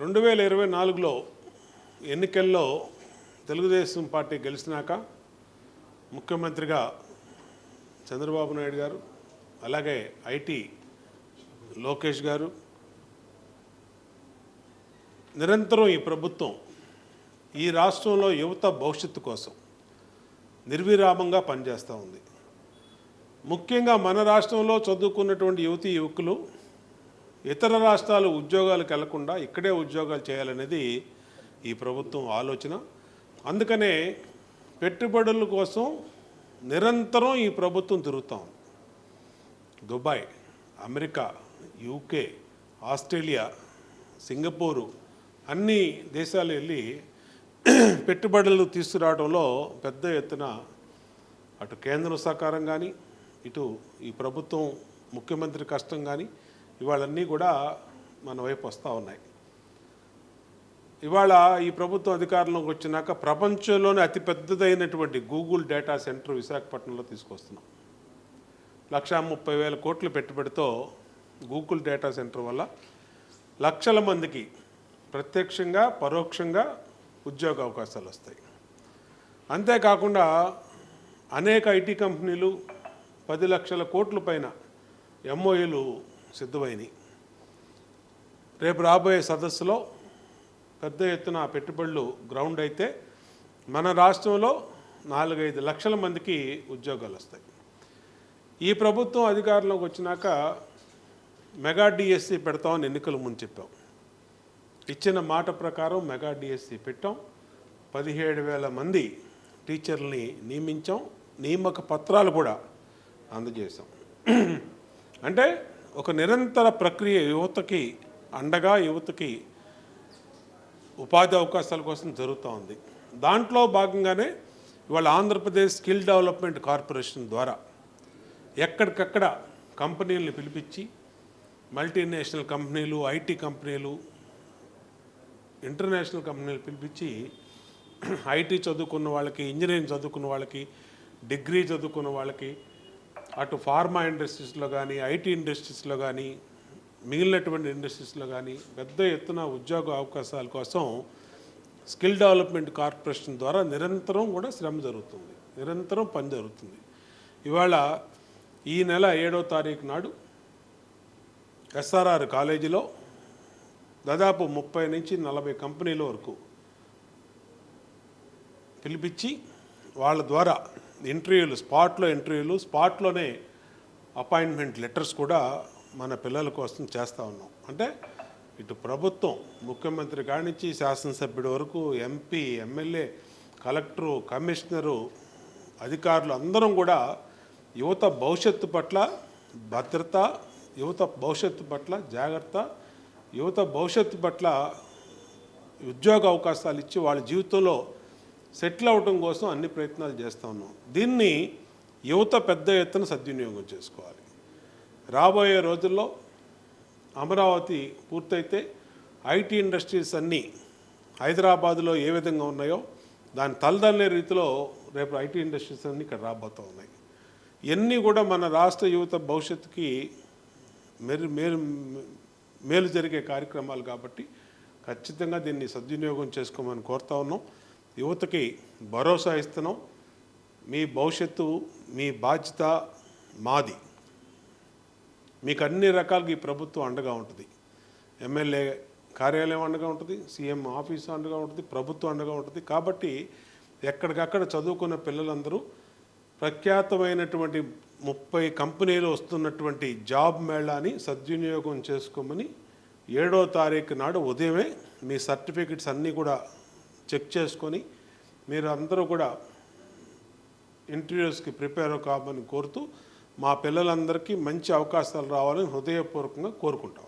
రెండు వేల ఇరవై నాలుగులో ఎన్నికల్లో తెలుగుదేశం పార్టీ గెలిచినాక ముఖ్యమంత్రిగా చంద్రబాబు నాయుడు గారు అలాగే ఐటీ లోకేష్ గారు నిరంతరం ఈ ప్రభుత్వం ఈ రాష్ట్రంలో యువత భవిష్యత్తు కోసం నిర్విరామంగా పనిచేస్తూ ఉంది. ముఖ్యంగా మన రాష్ట్రంలో చదువుకున్నటువంటి యువతి యువకులు ఇతర రాష్ట్రాలు ఉద్యోగాలకు వెళ్ళకుండా ఇక్కడే ఉద్యోగాలు చేయాలనేది ఈ ప్రభుత్వం ఆలోచన. అందుకనే పెట్టుబడుల కోసం నిరంతరం ఈ ప్రభుత్వం తిరుగుతాం Dubai America UK Australia Singapore అన్ని దేశాలు వెళ్ళి పెట్టుబడులు తీసుకురావడంలో పెద్ద ఎత్తున అటు కేంద్రం సహకారం కానీ ఇటు ఈ ప్రభుత్వం ముఖ్యమంత్రి కష్టం కానీ ఇవాళన్నీ కూడా మన వైపు వస్తూ ఉన్నాయి. ఇవాళ ఈ ప్రభుత్వం అధికారంలోకి వచ్చినాక ప్రపంచంలోనే అతిపెద్దదైనటువంటి గూగుల్ డేటా సెంటర్ విశాఖపట్నంలో తీసుకొస్తున్నాం. లక్షా ముప్పై వేల కోట్ల పెట్టుబడితో గూగుల్ డేటా సెంటర్ వల్ల లక్షల మందికి ప్రత్యక్షంగా పరోక్షంగా ఉద్యోగ అవకాశాలు వస్తాయి. అంతేకాకుండా అనేక ఐటీ కంపెనీలు పది లక్షల కోట్ల పైన ఎంఓఏలు సిద్ధమైనవి రేపు రాబోయే సదస్సులో పెద్ద ఎత్తున పెట్టుబడులు గ్రౌండ్ అయితే మన రాష్ట్రంలో నాలుగైదు లక్షల మందికి ఉద్యోగాలు వస్తాయి. ఈ ప్రభుత్వం అధికారంలోకి వచ్చినాక మెగా డిఎస్సి పెడతామని ఎన్నికల ముందు చెప్పాం. ఇచ్చిన మాట ప్రకారం మెగా డిఎస్సి పెట్టాం. పదిహేడు వేల మంది టీచర్లని నియమించాం. నియామక పత్రాలు కూడా అందజేశాం. అంటే ఒక నిరంతర ప్రక్రియ యువతకి అండగా యువతకి ఉపాధి అవకాశాల కోసం జరుగుతూ ఉంది. దాంట్లో భాగంగానే ఇవాళ ఆంధ్రప్రదేశ్ స్కిల్ డెవలప్మెంట్ కార్పొరేషన్ ద్వారా ఎక్కడికక్కడ కంపెనీలను పిలిపించి మల్టీనేషనల్ కంపెనీలు ఐటీ కంపెనీలు ఇంటర్నేషనల్ కంపెనీలు పిలిపించి ఐటీ చదువుకున్న వాళ్ళకి ఇంజనీరింగ్ చదువుకున్న వాళ్ళకి డిగ్రీ చదువుకున్న వాళ్ళకి అటు ఫార్మా ఇండస్ట్రీస్లో కానీ ఐటీ ఇండస్ట్రీస్లో కానీ మిగిలినటువంటి ఇండస్ట్రీస్లో కానీ పెద్ద ఎత్తున ఉద్యోగ అవకాశాల కోసం స్కిల్ డెవలప్మెంట్ కార్పొరేషన్ ద్వారా నిరంతరం కూడా శ్రమ జరుగుతుంది. నిరంతరం పని జరుగుతుంది. ఇవాళ ఈ నెల ఏడో తారీఖు నాడు ఎస్ఆర్ఆర్ కాలేజీలో దాదాపు ముప్పై నుంచి నలభై కంపెనీల వరకు పిలిపించి వాళ్ళ ద్వారా ఇంటర్వ్యూలు స్పాట్లో ఇంటర్వ్యూలు స్పాట్లోనే అపాయింట్మెంట్ లెటర్స్ కూడా మన పిల్లల కోసం చేస్తూ ఉన్నాం. అంటే ఇటు ప్రభుత్వం ముఖ్యమంత్రి కానించి శాసనసభ్యుడి వరకు ఎంపీ ఎమ్మెల్యే కలెక్టరు కమిషనరు అధికారులు అందరం కూడా యువత భవిష్యత్తు పట్ల భద్రత యువత భవిష్యత్తు పట్ల జాగ్రత్త యువత భవిష్యత్తు పట్ల ఉద్యోగ అవకాశాలు ఇచ్చి వాళ్ళ జీవితంలో సెటిల్ అవటం కోసం అన్ని ప్రయత్నాలు చేస్తూ ఉన్నాం. దీన్ని యువత పెద్ద ఎత్తున సద్వినియోగం చేసుకోవాలి. రాబోయే రోజుల్లో అమరావతి పూర్తయితే ఐటీ ఇండస్ట్రీస్ అన్నీ హైదరాబాదులో ఏ విధంగా ఉన్నాయో దాని తలదల్లే రీతిలో రేపు ఐటీ ఇండస్ట్రీస్ అన్నీ ఇక్కడ రాబోతూ ఉన్నాయి. ఇవన్నీ కూడా మన రాష్ట్ర యువత భవిష్యత్తుకి మెరు మేలు మేలు జరిగే కార్యక్రమాలు కాబట్టి ఖచ్చితంగా దీన్ని సద్వినియోగం చేసుకోమని కోరుతా ఉన్నాం. యువతకి భరోసా ఇస్తున్నాం. మీ భవిష్యత్తు మీ బాధ్యత మాది. మీకు అన్ని రకాలుగా ఈ ప్రభుత్వం అండగా ఉంటుంది. ఎమ్మెల్యే కార్యాలయం అండగా ఉంటుంది సీఎం ఆఫీస్ అండగా ఉంటుంది ప్రభుత్వం అండగా ఉంటుంది. కాబట్టి ఎక్కడికక్కడ చదువుకున్న పిల్లలందరూ ప్రఖ్యాతమైనటువంటి ముప్పై కంపెనీలు వస్తున్నటువంటి జాబ్ మేళాని సద్వినియోగం చేసుకోమని ఏడో తారీఖు నాడు ఉదయమే మీ సర్టిఫికెట్స్ అన్నీ కూడా చెక్ చేసుకొని మీరు అందరూ కూడా ఇంటర్వ్యూస్కి ప్రిపేర్ కావమని కోరుతూ మా పిల్లలందరికీ మంచి అవకాశాలు రావాలని హృదయపూర్వకంగా కోరుకుంటాం.